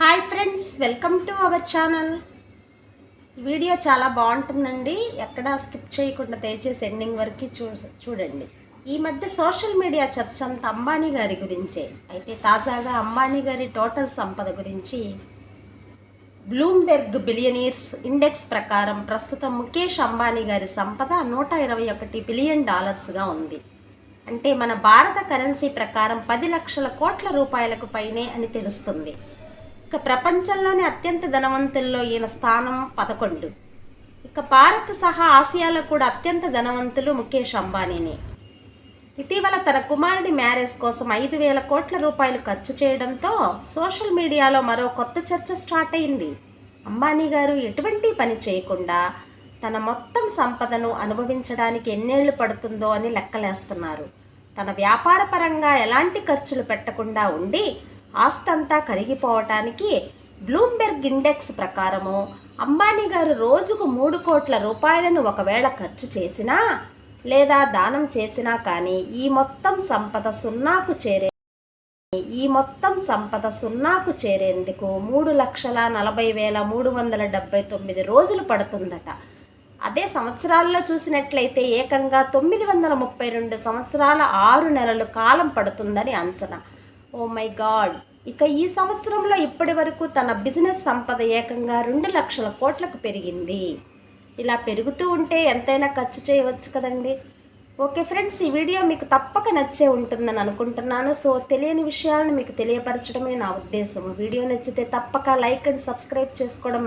Hi friends welcome to our channel. Video చాలా బాగుంటుందండి. ఎక్కడ స్కిప్ చేయకుండా దయచేసి ఎండింగ్ వరకు చూ చూడండి. ఈ మధ్య సోషల్ మీడియా చర్చ అంతా అంబానీ గారి గురించే. అయితే తాజాగా అంబానీ గారి టోటల్ సంపద గురించి బ్లూంబెర్గ్ బిలియనీర్స్ ఇండెక్స్ ప్రకారం ప్రస్తుతం ముఖేష్ అంబానీ గారి సంపద నూట ఇరవై ఒకటి బిలియన్ డాలర్స్గా ఉంది. అంటే మన భారత కరెన్సీ ప్రకారం పది లక్షల కోట్ల రూపాయలకు పైనే అని తెలుస్తుంది. ఇక ప్రపంచంలోని అత్యంత ధనవంతుల్లో ఈయన స్థానం పదకొండు. ఇక భారత్ సహా ఆసియాలో కూడా అత్యంత ధనవంతులు ముఖేష్ అంబానీనే. ఇటీవల తన కుమారుడి మ్యారేజ్ కోసం ఐదు వేల కోట్ల రూపాయలు ఖర్చు చేయడంతో సోషల్ మీడియాలో మరో కొత్త చర్చ స్టార్ట్ అయింది. అంబానీ గారు ఎటువంటి పని చేయకుండా తన మొత్తం సంపదను అనుభవించడానికి ఎన్నేళ్ళు పడుతుందో అని లెక్కలేస్తున్నారు. తన వ్యాపార పరంగా ఎలాంటి ఖర్చులు పెట్టకుండా ఉండి ఆస్తంతా కరిగిపోవటానికి బ్లూంబెర్గ్ ఇండెక్స్ ప్రకారము అంబానీ గారు రోజుకు మూడు కోట్ల రూపాయలను ఒకవేళ ఖర్చు చేసినా లేదా దానం చేసినా కానీ ఈ మొత్తం సంపద సున్నాకు చేరే ఈ మొత్తం సంపద సున్నాకు చేరేందుకు మూడు లక్షల నలభై వేల మూడు వందల డెబ్బై తొమ్మిది రోజులు పడుతుందట. అదే సంవత్సరాల్లో చూసినట్లయితే ఏకంగా తొమ్మిది వందల ముప్పై రెండు సంవత్సరాల ఆరు నెలలు కాలం పడుతుందని అంచనా. Oh my god! ఇక ఈ సంవత్సరంలో ఇప్పటి వరకు తన బిజినెస్ సంపద ఏకంగా రెండు లక్షల కోట్లకు పెరిగింది. ఇలా పెరుగుతూ ఉంటే ఎంతైనా ఖర్చు చేయవచ్చు కదండి. ఓకే ఫ్రెండ్స్ ఈ వీడియో మీకు తప్పక నచ్చే ఉంటుందని అనుకుంటున్నాను. సో తెలియని విషయాలను మీకు తెలియపరచడమే నా ఉద్దేశం. వీడియో నచ్చితే తప్పక లైక్ అండ్ సబ్స్క్రైబ్ చేసుకోవడం